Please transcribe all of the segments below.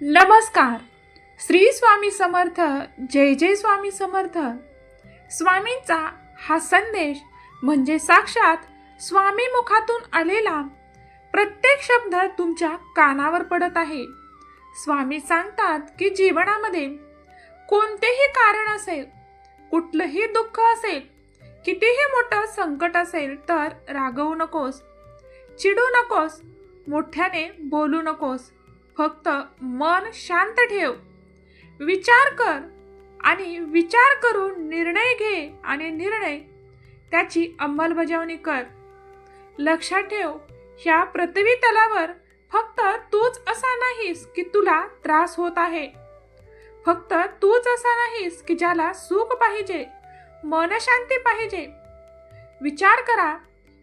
नमस्कार. श्री स्वामी समर्थ जय जय स्वामी समर्थ. स्वामींचा हा संदेश म्हणजे साक्षात स्वामी मुखातून आलेला प्रत्येक शब्द तुमच्या कानावर पडत आहे. स्वामी सांगतात की जीवनामध्ये कोणतेही कारण असेल कुठलंही दुःख असेल कितीही मोठं संकट असेल तर रागवू नकोस चिडू नकोस मोठ्याने बोलू नकोस. फक्त मन शांत ठेव. विचार कर आणि विचार करून निर्णय घे आणि निर्णय त्याची अंमलबजावणी कर. लक्षात ठेव ह्या पृथ्वी तलावर फक्त तूच असा नाहीस की तुला त्रास होत आहे. फक्त तूच असा नाहीस की ज्याला सुख पाहिजे मनशांती पाहिजे. विचार करा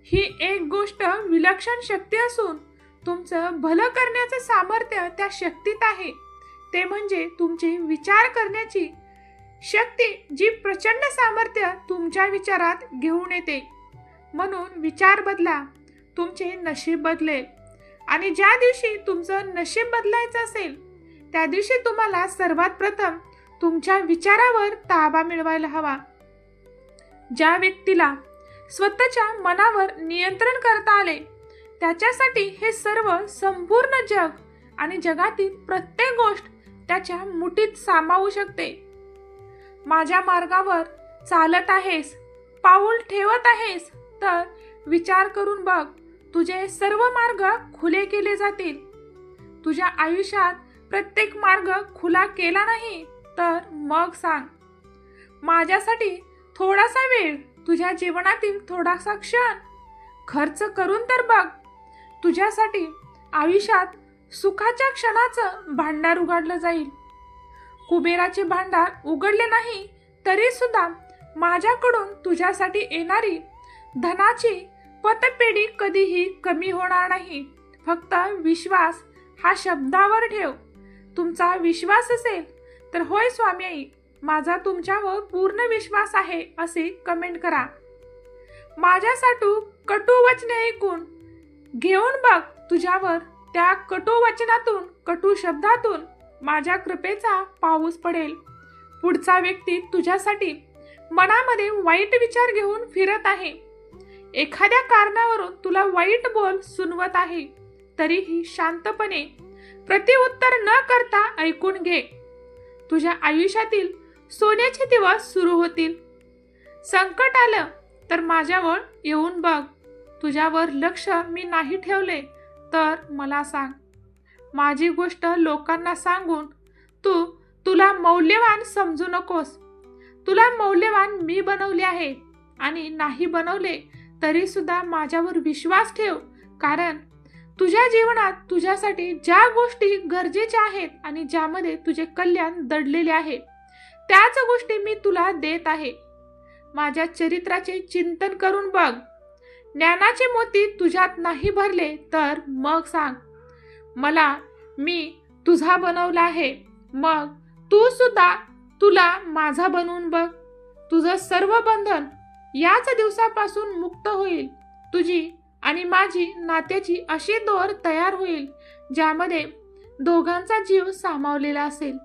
ही एक गोष्ट विलक्षण शक्ती असून तुमचं भलं करण्याचं सामर्थ्य त्या शक्तीत आहे. ते म्हणजे तुमची विचार करण्याची शक्ती जी प्रचंड सामर्थ्य तुमच्या विचारात घेऊन येते. म्हणून विचार बदला तुमचे नशीब बदलेल. आणि ज्या दिवशी तुमचं नशीब बदलायचं असेल त्या दिवशी तुम्हाला सर्वात प्रथम तुमच्या विचारावर ताबा मिळवायला हवा. ज्या व्यक्तीला स्वतःच्या मनावर नियंत्रण करता आले त्याच्यासाठी हे सर्व संपूर्ण जग आणि जगातील प्रत्येक गोष्ट त्याच्या मुठीत सामावू शकते. माझ्या मार्गावर चालत आहेस पाऊल ठेवत आहेस तर विचार करून बघ तुझे सर्व मार्ग खुले केले जातील. तुझ्या आयुष्यात प्रत्येक मार्ग खुला केला नाही तर मग सांग. माझ्यासाठी थोडासा वेळ तुझ्या जीवनातील थोडासा क्षण. खर्च करून तर बघ तुझ्यासाठी आयुष्यात सुखाच्या क्षणाचं भांडार उघडलं जाईल. कुबेराचे भांडार उघडले नाही तरी सुद्धा माझ्याकडून तुझ्यासाठी येणारी धनाची पतपेढी कधीही कमी होणार नाही. फक्त विश्वास हा शब्दावर ठेव. तुमचा विश्वास असेल तर होय स्वामी आई माझा तुमच्यावर पूर्ण विश्वास आहे असे कमेंट करा. माझ्यासाठी कटू वचने ऐकून घेऊन बघ तुझ्यावर त्या कटू वचनातून कटू शब्दातून माझ्या कृपेचा पाऊस पडेल. पुढचा व्यक्ती तुझ्यासाठी मनामध्ये वाईट विचार घेऊन फिरत आहे. एखाद्या कारणावरून तुला वाईट बोल सुनवत आहे. तरीही शांतपणे प्रतिउत्तर न करता ऐकून घे. तुझ्या आयुष्यातील सोन्याचे दिवस सुरू होतील. संकट आलं तर माझ्यावर येऊन बघ. तुझ्यावर लक्ष मी नाही ठेवले तर मला सांग. माझी गोष्ट लोकांना सांगून तू तुला मौल्यवान समजू नकोस. तुला मौल्यवान मी बनवले आहे आणि नाही बनवले तरी सुद्धा माझ्यावर विश्वास ठेव. कारण तुझ्या जीवनात तुझ्यासाठी ज्या गोष्टी गरजेच्या आहेत आणि ज्यामध्ये तुझे कल्याण दडलेले आहे त्याच गोष्टी मी तुला देत आहे. माझ्या चरित्राचे चिंतन करून बघ. ज्ञानाचे मोती तुझ्यात नाही भरले तर मग सांग. मला मी तुझा बनवला आहे. मग तू सुद्धा तुला माझा बनवून बघ. तुझं सर्व बंधन याच दिवसापासून मुक्त होईल. तुझी आणि माझी नात्याची अशी दोर तयार होईल ज्यामध्ये दोघांचा जीव सामावलेला असेल.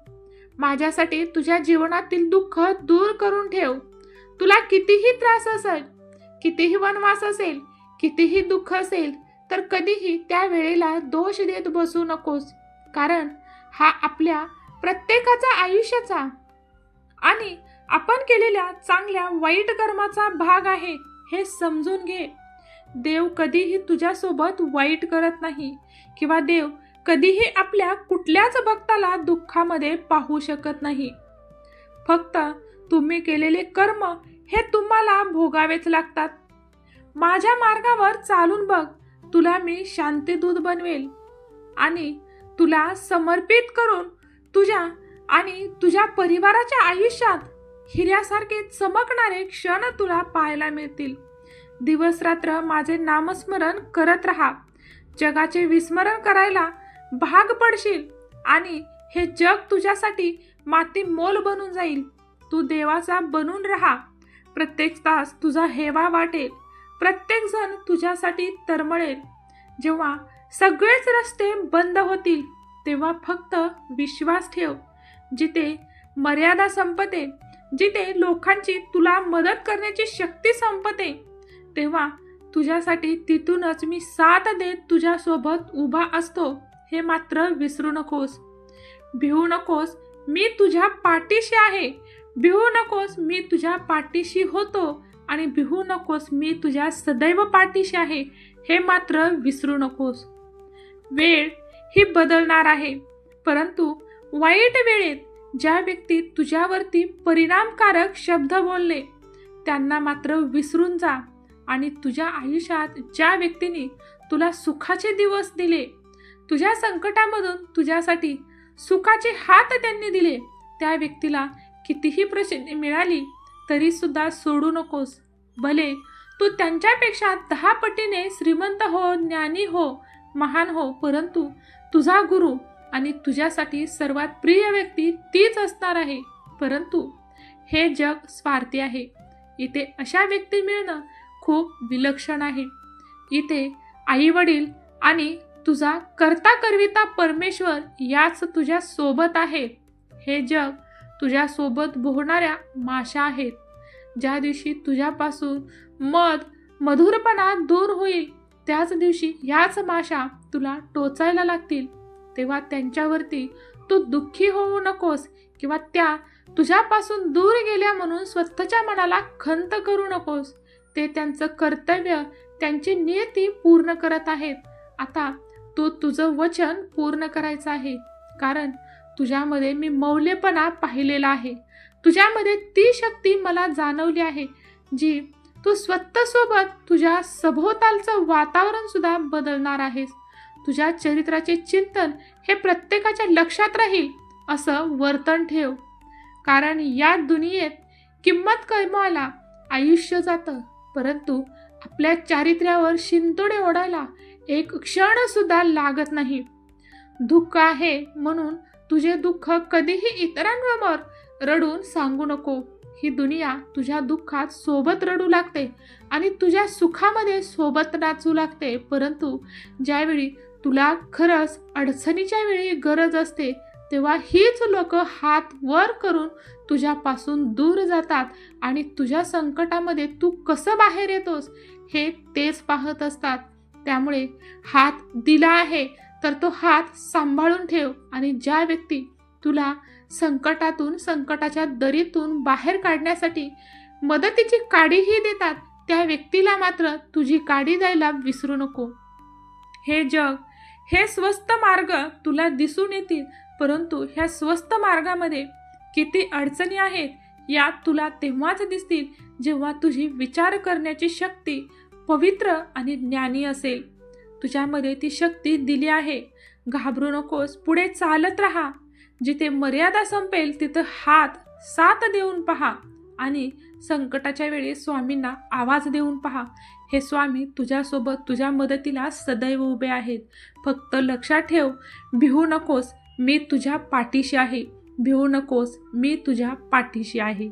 माझ्यासाठी तुझ्या जीवनातील दुःख दूर करून ठेव. तुला कितीही त्रास असेल कितीही वनवास असेल कितीही दुःख असेल तर कधीही त्या वेळेला दोष देत बसू नकोस. कारण हा आपल्या प्रत्येकाचा आयुष्याचा आणि आपण केलेल्या चांगल्या वाईट कर्माचा भाग आहे हे समजून घे. देव कधीही तुझ्यासोबत वाईट करत नाही किंवा देव कधीही आपल्या कुठल्याच भक्ताला दुःखामध्ये पाहू शकत नाही. फक्त तुम्ही केलेले कर्म हे तुम्हाला भोगावेच लागतात. माझ्या मार्गावर चालून बघ. तुला मी शांतीदूत बनवेल. आणि तुला समर्पित करून तुझ्या आणि तुझ्या परिवाराच्या आयुष्यात हिऱ्यासारखे चमकणारे क्षण तुला पाहायला मिळतील. दिवस रात्र माझे नामस्मरण करत राहा. जगाचे विस्मरण करायला भाग पडशील आणि हे जग तुझ्यासाठी माती मोल बनून जाईल. तू देवाचा बनून राहा. प्रत्येक तास तुझा हेवा वाटेल. प्रत्येकजण तुझ्यासाठी तरमळेल. जेव्हा सगळेच रस्ते बंद होतील तेव्हा फक्त विश्वास ठेव जिथे मर्यादा संपते जिथे लोकांची तुला मदत करण्याची शक्ती संपते. तेव्हा तुझ्यासाठी तिथूनच मी साथ देत तुझ्यासोबत उभा असतो हे मात्र विसरू नकोस. भिवू नकोस मी तुझ्या पाठीशी आहे. भिवू नकोस मी तुझ्या पाठीशी होतो. आणि भिवू नकोस मी तुझ्या सदैव पाठीशी आहे. हे मात्र विसरू नकोस. वेळ ही बदलणार आहे. परंतु वाईट वेळेत ज्या व्यक्ती तुझ्यावरती परिणामकारक शब्द बोलले त्यांना मात्र विसरून जा आणि तुझ्या आयुष्यात ज्या व्यक्तीने तुला सुखाचे दिवस दिले तुझ्या संकटामधून तुझ्यासाठी सुखाचे हात त्यांनी दिले त्या व्यक्तीला कितीही प्रसिद्धी मिळाली तरीसुद्धा सोडू नकोस. भले तू त्यांच्यापेक्षा दहा पटीने श्रीमंत हो ज्ञानी हो महान हो परंतु तुझा गुरु आणि तुझ्यासाठी सर्वात प्रिय व्यक्ती तीच असणार आहे. परंतु हे जग स्वार्थी आहे. इथे अशा व्यक्ती मिळणं खूप विलक्षण आहे. इथे आई वडील आणि तुझा करता करविता परमेश्वर याच तुझ्या सोबत आहे. हे जग तुझ्यासोबत बोहणाऱ्या माशा आहेत. ज्या दिवशी तुझ्यापासून मध मधुरपणा दूर होईल त्याच दिवशी ह्याच माशा तुला टोचायला लागतील. तेव्हा त्यांच्यावरती तू दुःखी होऊ नकोस किंवा त्या तुझ्यापासून दूर गेल्या म्हणून स्वतःच्या मनाला खंत करू नकोस. ते त्यांचं कर्तव्य त्यांची नियती पूर्ण करत आहेत. आता तू तुझं वचन पूर्ण करायचं आहे. कारण तुझ्यामध्ये मी मौल्यपणा पाहिलेला आहे. तुझ्यामध्ये ती शक्ती मला जाणवली आहे जी तू स्वतःसोबत तुझ्या सभोवतालचं वातावरण सुद्धा बदलणार आहेस. तुझ्या चरित्राचे चिंतन हे प्रत्येकाच्या लक्षात राहील असं वर्तन ठेव. कारण या दुनियेत किंमत कमवायला आयुष्य जातं परंतु आपल्या चारित्र्यावर शिंतोडे ओढायला एक क्षण सुद्धा लागत नाही. दुःख आहे म्हणून तुझे दुःख कधीही इतरांवर रडून सांगू नको. ही दुनिया तुझ्या दुःखात सोबत रडू लागते आणि तुझ्या सुखामध्ये सोबत नाचू लागते. परंतु ज्यावेळी तुला खरंच अडचणीच्या वेळी गरज असते तेव्हा हीच लोक हात वर करून तुझ्यापासून दूर जातात आणि तुझ्या संकटामध्ये तू कसं बाहेर येतोस हे तेच पाहत असतात. त्यामुळे हात दिला आहे. तर तो हात सांभाळून ठेव आणि ज्या व्यक्ती तुला संकटातून संकटाच्या दरीतून बाहेर काढण्यासाठी मदतीची काडीही देतात त्या व्यक्तीला मात्र तुझी काडी द्यायला विसरू नको. हे जग हे स्वस्त मार्ग तुला दिसून येतील परंतु ह्या स्वस्त मार्गामध्ये किती अडचणी आहेत यात तुला तेव्हाच दिसतील जेव्हा तुझी विचार करण्याची शक्ती पवित्र आणि ज्ञानी असेल. तुझ्यामध्ये ती शक्ती दिली आहे. घाबरू नकोस पुढे चालत राहा. जिथे मर्यादा संपेल तिथं हात साथ देऊन पहा आणि संकटाच्या वेळी स्वामींना आवाज देऊन पहा. हे स्वामी तुझ्यासोबत तुझ्या मदतीला सदैव उभे आहेत. फक्त लक्षात ठेव भिवू नकोस मी तुझ्या पाठीशी आहे. भिवू नकोस मी तुझ्या पाठीशी आहे.